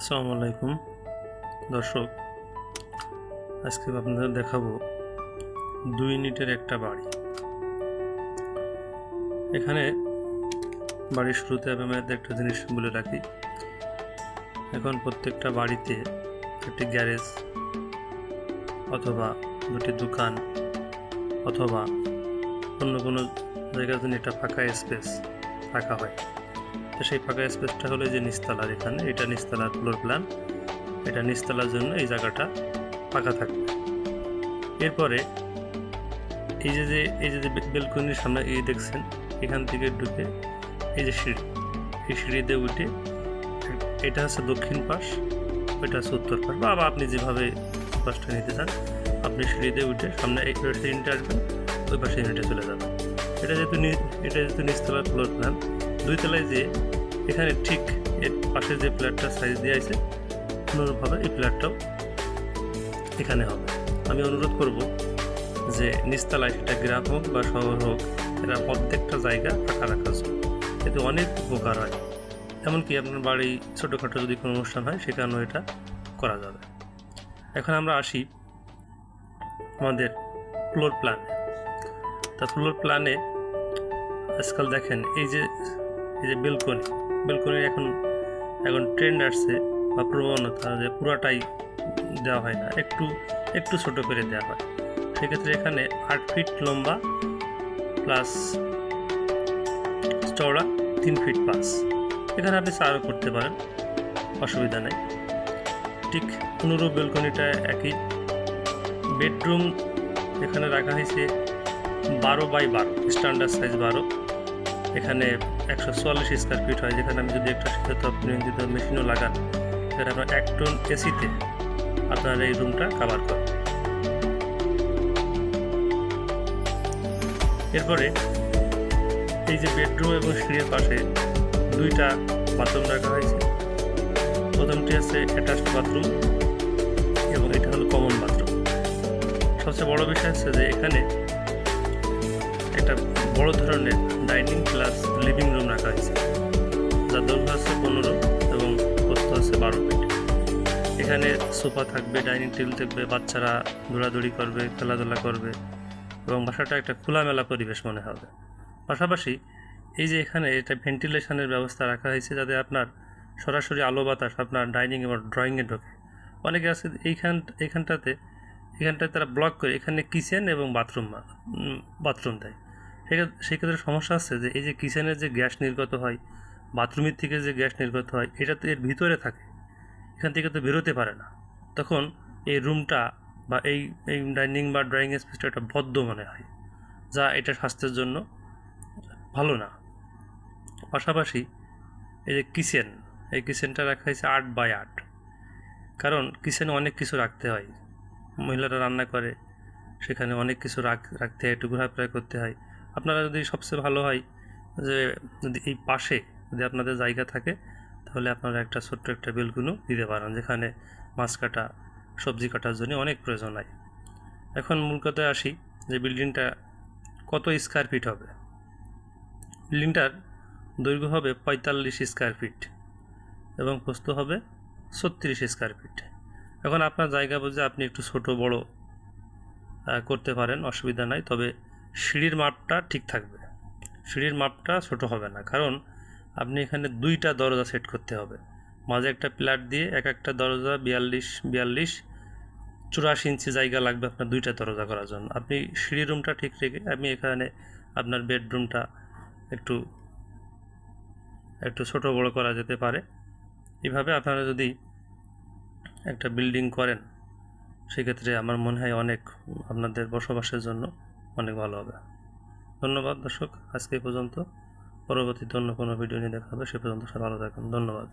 আসসালামু আলাইকুম। দর্শক, আজকে আপনাদের দেখাবো দুই ইউনিটের একটা বাড়ি। এখানে বাড়ির শুরুতে আমি একটা জিনিস বলে রাখি। এখন প্রত্যেকটা বাড়িতে একটি গ্যারেজ অথবা দুটি দোকান অথবা অন্য কোনো জায়গার জন্য একটা ফাঁকা স্পেস রাখা হয়। তো সেই ফাঁকা স্পেসটা হলো যে নিস্তালার এখানে, এটা নিস্তালার ফ্লোর প্ল্যান এটা নিস্তালার জন্য এই জায়গাটা ফাঁকা থাকবে। এরপরে এই যে যে, এই যে বেলকনির সামনে এই দেখছেন, এখান থেকে ঢুকে এই যে সিঁড়ি, এই সিঁড়িতে উঠে এটা হচ্ছে দক্ষিণ পাশ, ওইটা হচ্ছে উত্তর পাশ, বা আপনি যেভাবে পাশটা নিতে চান, আপনি সিঁড়িতে উঠে সামনে এই পাশে ইউনিটে ওই পাশে ইউনিটে চলে যাবেন। এটা যেহেতু এটা যেহেতু নিচতলার ফ্লোর প্ল্যান দুই তলায় যে এখানে ঠিক এর পাশে যে প্ল্যাটটা সাইজ দেওয়া আছে অনুরূপভাবে এই প্ল্যাটটাও এখানে হবে। আমি অনুরোধ করব যে নিচতলায় সেটা গ্রাম হোক বা শহর হোক, এরা প্রত্যেকটা জায়গা ফাঁকা রাখার জন্য। এতে অনেক উপকার হয়। এমনকি আপনার বাড়ি ছোটোখাটো যদি কোনো অনুষ্ঠান হয়, সেখানেও এটা করা যাবে। এখন আমরা আসি আমাদের ফ্লোর প্ল্যান তা ফ্লোর প্ল্যানে আজকাল দেখেন, এই যে এই যে বেলকনি, বেলকনির এখন এখন ট্রেন্ড আসছে বা প্রবণতা যে পুরাটাই দেওয়া হয় না, একটু একটু ছোট করে দেওয়া হয়। সেক্ষেত্রে এখানে আট ফিট লম্বা প্লাস চওড়া তিন ফিট পাস এখানে আপনি চারও করতে পারেন, অসুবিধা নেই। ঠিক অনুরূপ বেলকনিটা একই। বেডরুম এখানে রাখা হয়েছে বারো বাই বারো স্ট্যান্ডার্ড সাইজ বারো। এখানে একশো চুয়াল্লিশ স্কোয়ার ফিট হয়, যেখানে আমি যদি একটা শীতাত আপনি যদি মেশিনও লাগান সেটা আপনার এক টন এসিতে আপনার এই রুমটা কাভার করে। এরপরে এই যে বেডরুম এবং সিঁড়ির পাশে দুইটা বাথরুম রাখা হয়েছে। প্রথমটি আছে অ্যাটাচড বাথরুম এবং এটা হলো কমন বাথরুম সবচেয়ে বড় বিষয় হচ্ছে যে এখানে একটা বড় ধরনের ডাইনিং প্লাস লিভিং রুম রাখা হয়েছে, যার দৈর্ঘ্য আছে পনেরো এবং প্রস্থ আছে বারো ফিট। এখানে সোফা থাকবে, ডাইনিং টেবিল থাকবে, বাচ্চারা দৌড়াদৌড়ি করবে, খেলাধুলা করবে এবং বাসাটা একটা খোলামেলা পরিবেশ মনে হবে। পাশাপাশি এই যে এখানে এটা ভেন্টিলেশনের ব্যবস্থা রাখা হয়েছে, যাতে আপনার সরাসরি আলো বাতাস আপনার ডাইনিং এবং ড্রয়িংয়ে ঢোকে। অনেকে আছে এইখান এইখানটাতে এখানটায় তারা ব্লক করে, এখানে কিচেন এবং বাথরুম বাথরুম দেয়। সেক্ষেত্রে সমস্যা আছে যে, এই যে কিচেনের যে গ্যাস নির্গত হয়, বাথরুমের থেকে যে গ্যাস নির্গত হয়, এটা তো এর ভিতরে থাকে। এখান থেকে তো বেরোতে পারে না। তখন এই রুমটা বা এই এই ডাইনিং বা ড্রয়িং স্পেসটা একটা বদ্ধ মনে হয়, যা এটা স্বাস্থ্যের জন্য ভালো না। পাশাপাশি এই যে কিচেন, এই কিচেনটা রাখা হয়েছে আট বাই আট। কারণ কিচেনে অনেক কিছু রাখতে হয়। মহিলারা রান্না করে, সেখানে অনেক কিছু রাখ, রাখতে হয়, একটু ঘোরাফেরা করতে হয়। আপনারা যদি সবচেয়ে ভালো হয় যে যদি এই পাশে যদি আপনাদের জায়গা থাকে, তাহলে আপনারা একটা ছোট্ট একটা বেলকুনও দিতে পারেন, যেখানে মাছ কাটা, সবজি কাটার জন্য অনেক প্রয়োজন হয়। এখন মূল কথায় আসি যে বিল্ডিংটা কত স্কোয়ার ফিট হবে? বিল্ডিংটার দৈর্ঘ্য হবে পঁয়তাল্লিশ স্কোয়ার ফিট এবং প্রস্থ হবে ছত্রিশ স্কোয়ার ফিট এখন আপনার জায়গা বুঝে আপনি একটু ছোট, বড় করতে পারেন, অসুবিধা নাই। তবে সিঁড়ির মাপটা ঠিক থাকবে। সিঁড়ির মাপটা ছোট হবে না, কারণ আপনি এখানে দুইটা দরজা সেট করতে হবে। মাঝে একটা প্লাট দিয়ে এক একটা দরজা বিয়াল্লিশ বিয়াল্লিশ, চুরাশি ইঞ্চি জায়গা লাগবে আপনার দুইটা দরজা করার জন্য। আপনি সিঁড়ি রুমটা ঠিক রেখে, আমি এখানে আপনার বেডরুমটা একটু একটু ছোট বড় করা যেতে পারে। এভাবে আপনারা যদি একটা বিল্ডিং করেন, সেক্ষেত্রে আমার মনে হয় অনেক আপনাদের বসবাসের জন্য অনেক ভালো হবে। ধন্যবাদ দর্শক, আজকে পর্যন্ত। পরবর্তীতে অন্য কোনো ভিডিও নিয়ে দেখা হবে, সে পর্যন্ত ভালো থাকুন। ধন্যবাদ।